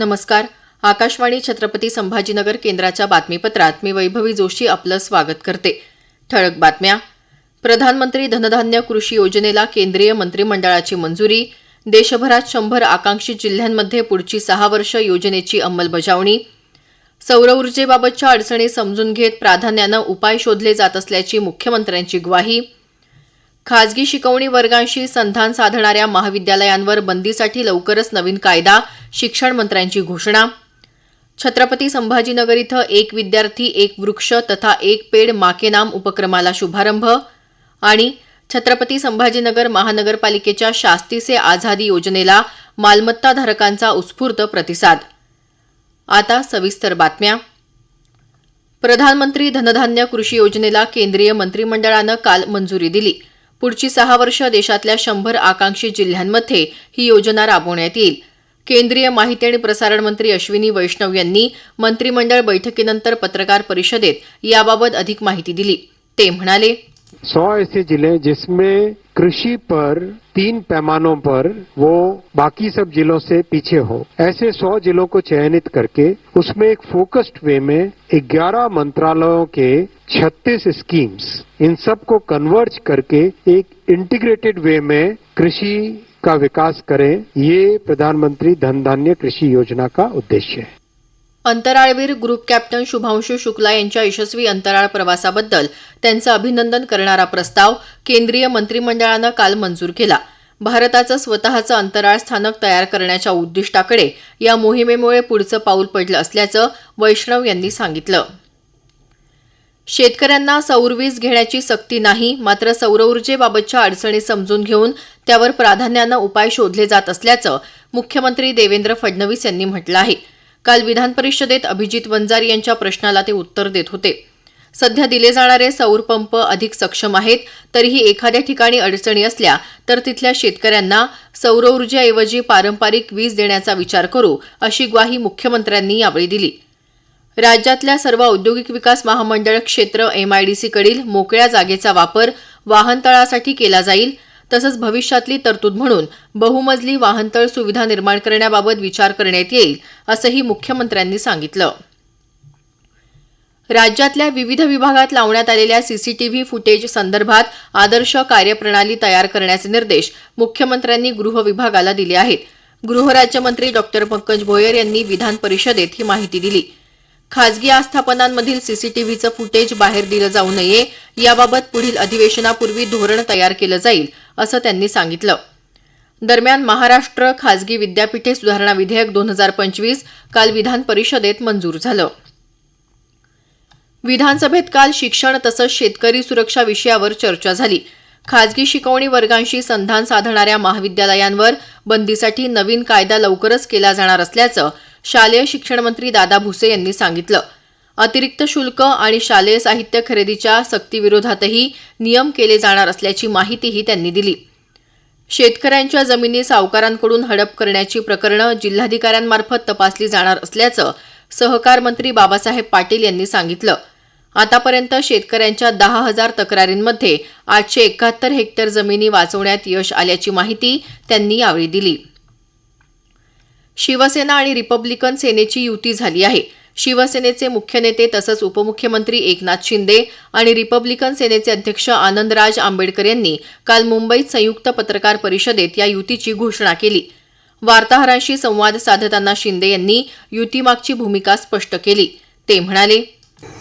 नमस्कार. आकाशवाणी छत्रपती संभाजीनगर केंद्राच्या बातमीपत्रात मी वैभवी जोशी आपलं स्वागत करते. ठळक बातम्या. प्रधानमंत्री धनधान्य कृषी योजनेला केंद्रीय मंत्रिमंडळाची मंजुरी. देशभरात शंभर आकांक्षित जिल्ह्यांमध्ये पुढची सहा वर्ष योजनेची अंमलबजावणी. सौरऊर्जेबाबतच्या अडचणी समजून घेत प्राधान्यानं उपाय शोधले जात असल्याची मुख्यमंत्र्यांची ग्वाही. खाजगी शिकवणी वर्गांशी संधान साधणाऱ्या महाविद्यालयांवर बंदीसाठी लवकरच नवीन कायदा शिक्षण मंत्र्यांची घोषणा. छत्रपती संभाजीनगर इथं एक विद्यार्थी एक वृक्ष तथा एक पेड माके नाम उपक्रमाला शुभारंभ आणि छत्रपती संभाजीनगर महानगरपालिकेच्या शास्ती से आझादी योजनेला मालमत्ताधारकांचा उत्स्फूर्त प्रतिसाद. आता सविस्तर बातम्या. प्रधानमंत्री धनधान्य कृषी योजनेला केंद्रीय मंत्रिमंडळानं काल मंजुरी दिली. पुढची सहा वर्ष देशातल्या शंभर आकांक्षी जिल्ह्यांमध्ये ही योजना राबवण्यात येईल. केंद्रीय माहिती आणि प्रसारण मंत्री अश्विनी वैष्णव यांनी मंत्रिमंडळ बैठकीनंतर पत्रकार परिषदेत याबाबत अधिक माहिती दिली. ते म्हणाले सौ ऐसे जिले जिसमें कृषि पर तीन पैमानों पर वो बाकी सब जिलों से पीछे हो। ऐसे सौ जिलों को चयनित करके उसमें एक फोकस्ड वे में 11 मंत्रालयों के 36 स्कीम्स, इन सबको कन्वर्ज करके एक इंटीग्रेटेड वे में कृषि का विकास करें। ये प्रधानमंत्री धन धान्य कृषि योजना का उद्देश्य है। अंतराळवीर ग्रुप कॅप्टन शुभांशु शुक्ला यांच्या यशस्वी अंतराळ प्रवासाबद्दल त्यांचं अभिनंदन करणारा प्रस्ताव केंद्रीय मंत्रिमंडळानं काल मंजूर केला. भारताचं स्वतःचं अंतराळ स्थानक तयार करण्याच्या उद्दिष्टाकडे या मोहिमेमुळे पुढचं पाऊल पडलं असल्याचं वैष्णव यांनी सांगितलं. शेतकऱ्यांना सौरवीज घेण्याची सक्ती नाही मात्र सौर ऊर्जेबाबतच्या अडचणी समजून घेऊन त्यावर प्राधान्यानं उपाय शोधले जात असल्याचं मुख्यमंत्री देवेंद्र फडणवीस यांनी म्हटलं आहे. काल विधान परिषदेत अभिजित वंजारी यांच्या प्रश्नाला ते उत्तर देत होते. सध्या दिले जाणारे सौर पंप अधिक सक्षम आहेत तरीही एखाद्या ठिकाणी अडचणी असल्या तर तिथल्या शेतकऱ्यांना सौरऊर्जेऐवजी पारंपरिक वीज देण्याचा विचार करू अशी ग्वाही मुख्यमंत्र्यांनी यावेळी दिली. राज्यातल्या सर्व औद्योगिक विकास महामंडळ क्षेत्र एमआयडीसीकडील मोकळ्या जागेचा वापर वाहनतळासाठी केला जाईल तसंच भविष्यातली तरतूद म्हणून बहुमजली वाहनतळ सुविधा निर्माण करण्याबाबत विचार करण्यात येईल असंही मुख्यमंत्र्यांनी सांगितलं. राज्यातल्या विविध विभागात लावण्यात आलेल्या सीसीटीव्ही फुटेज संदर्भात आदर्श कार्यप्रणाली तयार करण्याचे निर्देश मुख्यमंत्र्यांनी गृह विभागाला दिले आहेत. गृहराज्यमंत्री डॉक्टर पंकज भोयर यांनी विधान परिषदेत ही माहिती दिली. खाजगी आस्थापनांमधील सीसीटीव्हीचं फुटेज बाहेर दिलं जाऊ नये याबाबत पुढील अधिवेशनापूर्वी धोरण तयार केलं जाईल असं त्यांनी सांगितलं. दरम्यान महाराष्ट्र खाजगी विद्यापीठे सुधारणा विधेयक दोन हजार पंचवीस काल विधान परिषदेत मंजूर झालं. विधानसभेत काल शिक्षण तसंच शेतकरी सुरक्षा विषयावर चर्चा झाली. खाजगी शिकवणी वर्गांशी संधान साधणाऱ्या महाविद्यालयांवर बंदीसाठी नवीन कायदा लवकरच केला जाणार असल्याचं शालेय शिक्षण मंत्री दादा भुसे यांनी सांगितलं. अतिरिक्त शुल्क आणि शालेय साहित्य खरेदीच्या सक्तीविरोधातही नियम केले जाणार असल्याची माहितीही त्यांनी दिली. शेतकऱ्यांच्या जमिनी सावकारांकडून हडप करण्याची प्रकरणं जिल्हाधिकाऱ्यांमार्फत तपासली जाणार असल्याचं सहकार मंत्री बाबासाहेब पाटील यांनी सांगितलं. आतापर्यंत शेतकऱ्यांच्या दहा हजार तक्रारींमध्ये आठशे एकाहत्तर हेक्टर जमिनी वाचवण्यात यश आल्याची माहिती त्यांनी यावेळी दिली. शिवसेना आणि रिपब्लिकन सेनेची युती झाली आहे. शिवसेनेचे मुख्य नेते तसंच उपमुख्यमंत्री एकनाथ शिंदे आणि रिपब्लिकन सेनेचे अध्यक्ष आनंदराज आंबेडकर यांनी काल मुंबईत संयुक्त पत्रकार परिषदेत या युतीची घोषणा केली. वार्ताहरांशी संवाद साधताना शिंदे यांनी युतीमागची भूमिका स्पष्ट केली. ते म्हणाले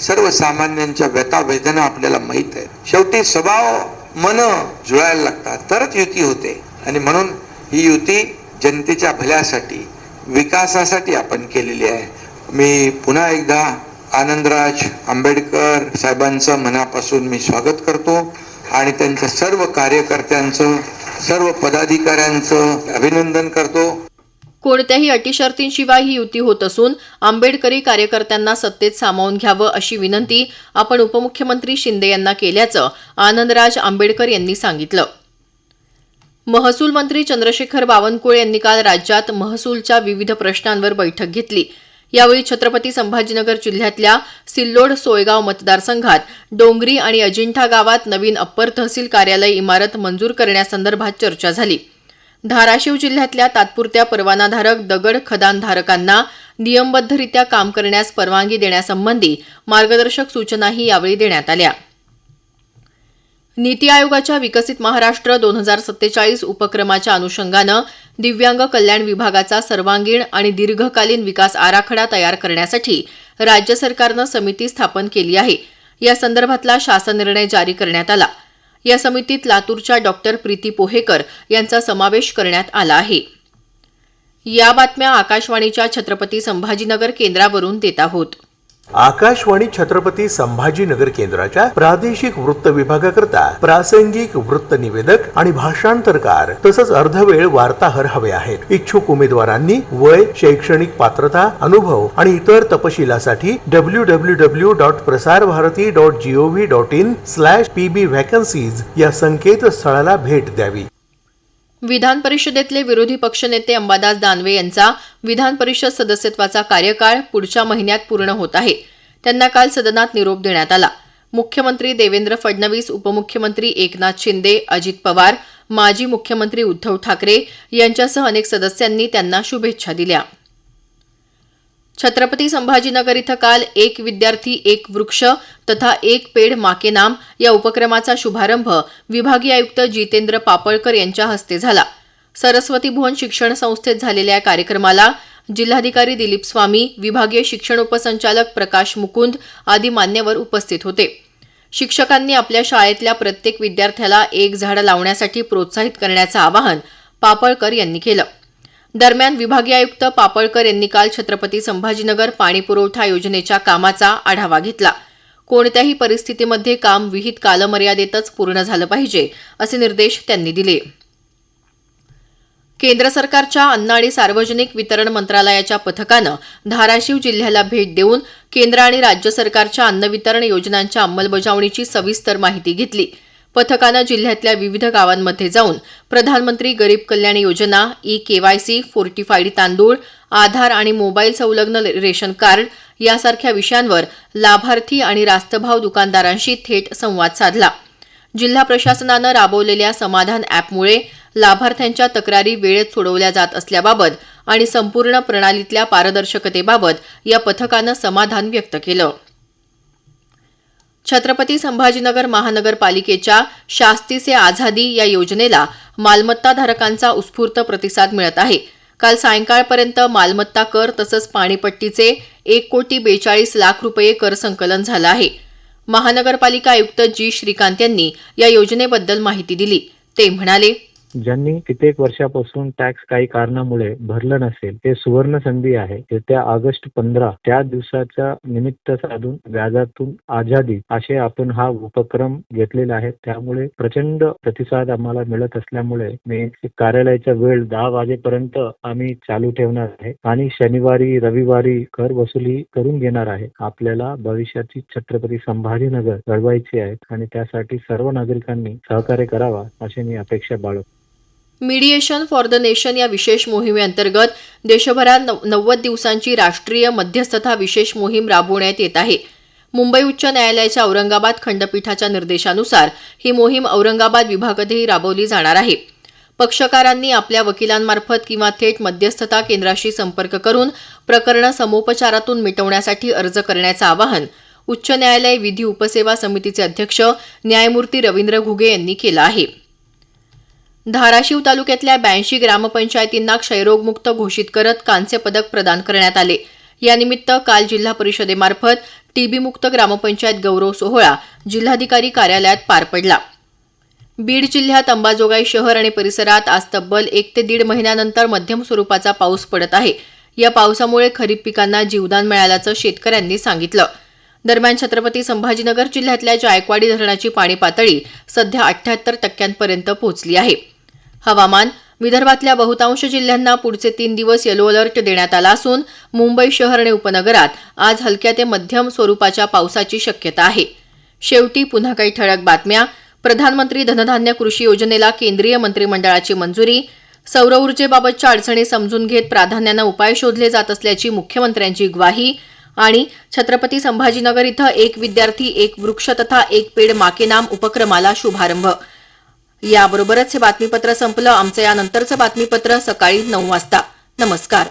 सर्वसामान्यांच्या व्यथा वेदना आपल्याला माहीत आहे शेवटी स्वभाव मन जुळायला लागतात. तरच युती होते. आणि म्हणून ही युती जनतेच्या भल्यासाठी विकासासाठी आपण केलेली आहे. मी पुन्हा एकदा आनंदराज आंबेडकर साहेबांचं मनापासून मी स्वागत करतो. आणि त्यांच्या सर्व कार्यकर्त्यांचं सर्व पदाधिकाऱ्यांचं अभिनंदन करतो. कोणत्याही अटीशर्तींशिवाय ही युती होत असून आंबेडकरी कार्यकर्त्यांना सत्तेत सामावून घ्यावं अशी विनंती आपण उपमुख्यमंत्री शिंदे यांना केल्याचं आनंदराज आंबेडकर यांनी सांगितलं. महसूल मंत्री चंद्रशेखर बावनकुळे यांनी काल राज्यात महसूलच्या विविध प्रश्नांवर बैठक घेतली. यावेळी छत्रपती संभाजीनगर जिल्ह्यातल्या सिल्लोड सोयगाव मतदारसंघात डोंगरी आणि अजिंठा गावात नवीन अप्पर तहसील कार्यालय इमारत मंजूर करण्यासंदर्भात चर्चा झाली. धाराशिव जिल्ह्यातल्या तात्पुरत्या परवानाधारक दगड खदानधारकांना नियमबद्धरित्या काम करण्यास परवानगी देण्यासंबंधी मार्गदर्शक सूचनाही यावेळी देण्यात आल्या. नीती आयोगाच्या विकसित महाराष्ट्र दोन हजार सत्तेचाळीस उपक्रमाच्या अनुषंगानं दिव्यांग कल्याण विभागाचा सर्वांगीण आणि दीर्घकालीन विकास आराखडा तयार करण्यासाठी राज्य सरकारनं समिती स्थापन केली आहे. या संदर्भातला शासन निर्णय जारी करण्यात आला. या समितीत लातूरच्या डॉक्टर प्रीती पोहेकर यांचा समावेश करण्यात आला आहे. या बातम्या आकाशवाणीच्या छत्रपती संभाजीनगर केंद्रावरून देत आहोत. आकाशवाणी छत्रपती संभाजीनगर केंद्राच्या प्रादेशिक वृत्त विभागाकरता प्रासंगिक वृत्त निवेदक आणि भाषांतरकार तसंच अर्धवेळ वार्ताहर हवे आहेत. इच्छुक उमेदवारांनी वय शैक्षणिक पात्रता अनुभव आणि इतर तपशिलासाठी W W W dot Prasar Bharati dot gov dot in slash PB vacancies या संकेतस्थळाला भेट द्यावी. विधान परिषदेतले विरोधी पक्षनेते अंबादास दानवे यांचा विधान परिषद सदस्यत्वाचा कार्यकाळ पुढच्या महिन्यात पूर्ण होत आहे. त्यांना काल सदनात निरोप देण्यात आला. मुख्यमंत्री देवेंद्र फडणवीस उपमुख्यमंत्री एकनाथ शिंदे अजित पवार माजी मुख्यमंत्री उद्धव ठाकरे यांच्यासह अनेक सदस्यांनी त्यांना शुभेच्छा दिल्या. छत्रपती संभाजीनगर इथं काल एक विद्यार्थी एक वृक्ष तथा एक पेड माके नाम या उपक्रमाचा शुभारंभ विभागीय आयुक्त जितेंद्र पापळकर यांच्या हस्ते झाला. सरस्वती भुवन शिक्षण संस्थेत झालेल्या या कार्यक्रमाला जिल्हाधिकारी दिलीप स्वामी विभागीय शिक्षण उपसंचालक प्रकाश मुकुंद आदी मान्यवर उपस्थित होते. शिक्षकांनी आपल्या शाळेतल्या प्रत्येक विद्यार्थ्याला एक झाड लावण्यासाठी प्रोत्साहित करण्याचं आवाहन पापळकर यांनी केलं. दरम्यान विभागीय आयुक्त पापळकर यांनी काल छत्रपती संभाजीनगर पाणीपुरवठा योजनेच्या कामाचा आढावा घेतला. कोणत्याही परिस्थितीमध्ये काम विहित कालमर्यादेतच पूर्ण झालं पाहिजे असे निर्देश त्यांनी दिले. केंद्र सरकारच्या अन्न आणि सार्वजनिक वितरण मंत्रालयाच्या पथकानं धाराशिव जिल्ह्याला भेट देऊन केंद्र आणि राज्य सरकारच्या अन्न वितरण योजनांच्या अंमलबजावणीची सविस्तर माहिती घेतली. पथकानं जिल्ह्यातल्या विविध गावांमध्ये जाऊन प्रधानमंत्री गरीब Kalyan Yojana e KYC fortified तांदूळ आधार आणि मोबाईल संलग्न रेशन कार्ड यासारख्या विषयांवर लाभार्थी आणि रास्तभाव दुकानदारांशी थेट संवाद साधला. जिल्हा प्रशासनानं राबवलेल्या समाधान अॅपमुळे लाभार्थ्यांच्या तक्रारी वेळेत सोडवल्या जात असल्याबाबत आणि संपूर्ण प्रणालीतल्या पारदर्शकतेबाबत या पथकानं समाधान व्यक्त केलं. छत्रपती संभाजीनगर महानगरपालिकेच्या शास्ती से आझादी या योजनेला मालमत्ताधारकांचा उत्स्फूर्त प्रतिसाद मिळत आहे. काल सायंकाळपर्यंत मालमत्ता कर तसंच पाणीपट्टीचे एक कोटी बेचाळीस लाख रुपये कर संकलन झालं आहे. महानगरपालिका आयुक्त जी श्रीकांत यांनी या योजनेबद्दल माहिती दिली. ते म्हणाले ज्यांनी कित्येक वर्षापासून टॅक्स काही कारणामुळे भरलं नसेल ते सुवर्ण संधी आहे येत्या ऑगस्ट पंधरा त्या दिवसाच्या निमित्त साधून व्याजातून आझादी असे आपण हा उपक्रम घेतलेला आहे. त्यामुळे प्रचंड प्रतिसाद आम्हाला मिळत असल्यामुळे मी कार्यालयाचा वेळ दहा वाजेपर्यंत आम्ही चालू ठेवणार आहे आणि शनिवारी रविवारी कर वसुली करून घेणार आहे. आपल्याला भविष्याची छत्रपती संभाजीनगर घडवायची आहे आणि त्यासाठी सर्व नागरिकांनी सहकार्य करावा अशी मी अपेक्षा बाळगतो. मीडिएशन फॉर द नेशन या विशेष मोहिमेअंतर्गत देशभरात नव्वद दिवसांची राष्ट्रीय मध्यस्थता विशेष मोहीम राबवण्यात येत आहे. मुंबई उच्च न्यायालयाच्या औरंगाबाद खंडपीठाच्या निर्देशानुसार ही मोहीम औरंगाबाद विभागातही राबवली जाणार आहे. पक्षकारांनी आपल्या वकिलांमार्फत किंवा थेट मध्यस्थता केंद्राशी संपर्क करून प्रकरणं समोपचारातून मिटवण्यासाठी अर्ज करण्याचं आवाहन उच्च न्यायालय विधी उपसेवा समितीचे अध्यक्ष न्यायमूर्ती रवींद्र घुगे यांनी केलं आहे. धाराशिव तालुक्यातल्या ब्याऐंशी ग्रामपंचायतींना क्षयरोगमुक्त घोषित करत कांस्य पदक प्रदान करण्यात आले. यानिमित्त काल जिल्हा परिषदेमार्फत टीबीमुक्त ग्रामपंचायत गौरव सोहळा जिल्हाधिकारी कार्यालयात पार पडला. बीड जिल्ह्यात अंबाजोगाई शहर आणि परिसरात आज तब्बल एक ते दीड महिन्यानंतर मध्यम स्वरूपाचा पाऊस पडत आहे. या पावसामुळे खरीप पिकांना जीवदान मिळाल्याचं शेतकऱ्यांनी सांगितलं. दरम्यान छत्रपती संभाजीनगर जिल्ह्यातल्या जायकवाडी धरणाची पाणी पातळी सध्या अठ्ठ्याहत्तर टक्क्यांपर्यंत पोहोचली आहे. हवामान विदर्भातल्या बहुतांश जिल्ह्यांना पुढचे तीन दिवस येलो अलर्ट देण्यात आला असून मुंबई शहर आणि उपनगरात आज हलक्या ते मध्यम स्वरूपाच्या पावसाची शक्यता आहे. शेवटी पुन्हा काही ठळक बातम्या. प्रधानमंत्री धनधान्य कृषी योजनेला केंद्रीय मंत्रिमंडळाची मंजुरी. सौर ऊर्जेबाबतच्या अडचणी समजून घेत प्राधान्यानं उपाय शोधले जात असल्याची मुख्यमंत्र्यांची ग्वाही. आणि छत्रपती संभाजीनगर इथं एक विद्यार्थी एक वृक्ष तथा एक पेड माके नाम उपक्रमाला शुभारंभ. याबरोबरच हे बातमीपत्र संपलं. आमचं यानंतरचं बातमीपत्र सकाळी नऊ वाजता. नमस्कार.